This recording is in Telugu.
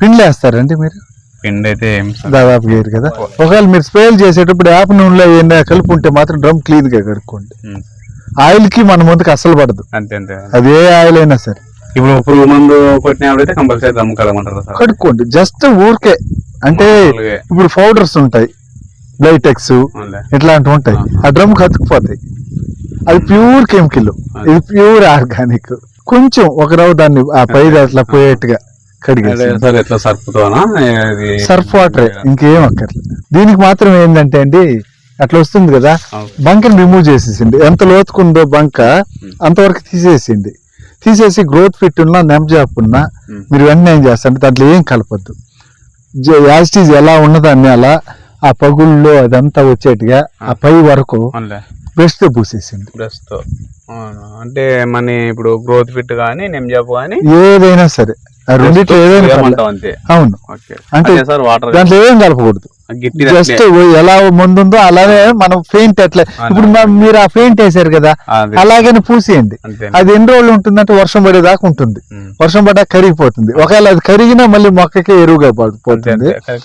పిండి వేస్తారండి మీరు? పిండి అయితే ఏం దాదాపు వేరు కదా. ఒకవేళ మీరు స్ప్రేలు చేసేటప్పుడు యాప్ నూనెలో ఏమైనా కలిపి ఉంటే మాత్రం డ్రమ్ క్లీన్గా కడుక్కోండి. ఆయిల్కి మన ముందుకు అస్సలు పడదు. అంతే అంతే అది ఏ ఆయిల్ అయినా సరే. ఇప్పుడు పురుగు మందు కొట్టినప్పుడైతే కంపల్సరీ దమ్ము కడుక్కోండి. జస్ట్ ఊరికే. అంటే. ఇప్పుడు పౌడర్స్ ఉంటాయి. అవునులే. ఇట్లాంటివి ఉంటాయి. ఆ. డ్రమ్ కతుకుపోతాయి అది ప్యూర్ కెమికల్. ఇది ప్యూర్ ఆర్గానిక్. కొంచెం ఒక రవ్వ దాన్ని ఆ పై అట్లా పోయేట్టుగా. సార్ ఎట్లా సర్ఫ్ వాటర్ ఇంకేం అక్కర్లేదు దీనికి మాత్రం ఏంటంటే అండి అట్లా వస్తుంది కదా. బంకని రిమూవ్ చేసేసింది. ఎంత లోతుకుందో బంక అంతవరకు తీసేసింది. తీసేసి గ్రోత్ ఫిట్ ఉన్నా నెమ్జాప్ ఉన్నా. మీరు వెంటనే ఏం చేస్తారంటే దాంట్లో ఏం కలపద్దు. యాస్టీజ్ ఎలా ఉన్నదాన్ని అలా ఆ పగుల్లో అదంతా వచ్చేట్టుగా ఆ పై వరకు అవునులే. బ్రష్తో పూసేసింది. బ్రష్తో అవును. అంటే మన ఇప్పుడు గ్రోత్ ఫిట్ కానీ నెమ్జాప్ కానీ? ఏదైనా సరే. రెండిట్లో ఏదైనా పర్లేదు. ఏమంటావు అంతే. అవును. అంటే అంటే సార్ వాటర్ దాంట్లో ఏం కలపకూడదు. జస్ట్ ఎలా ముందుందో అలానే మనం పెయింట్ అట్లా. ఇప్పుడు మీరు ఆ పెయింట్ వేసారు కదా అదే. అలాగని పూసేయండి. అది ఎన్ని రోజులు ఉంటుందంటే వర్షం పడేదాకా ఉంటుంది. వర్షం పడ్డా కరిగిపోతుంది. ఒకవేళ అది కరిగినా మళ్ళీ మొక్కకే ఎరువుగా పడిపోతుంది అంతే.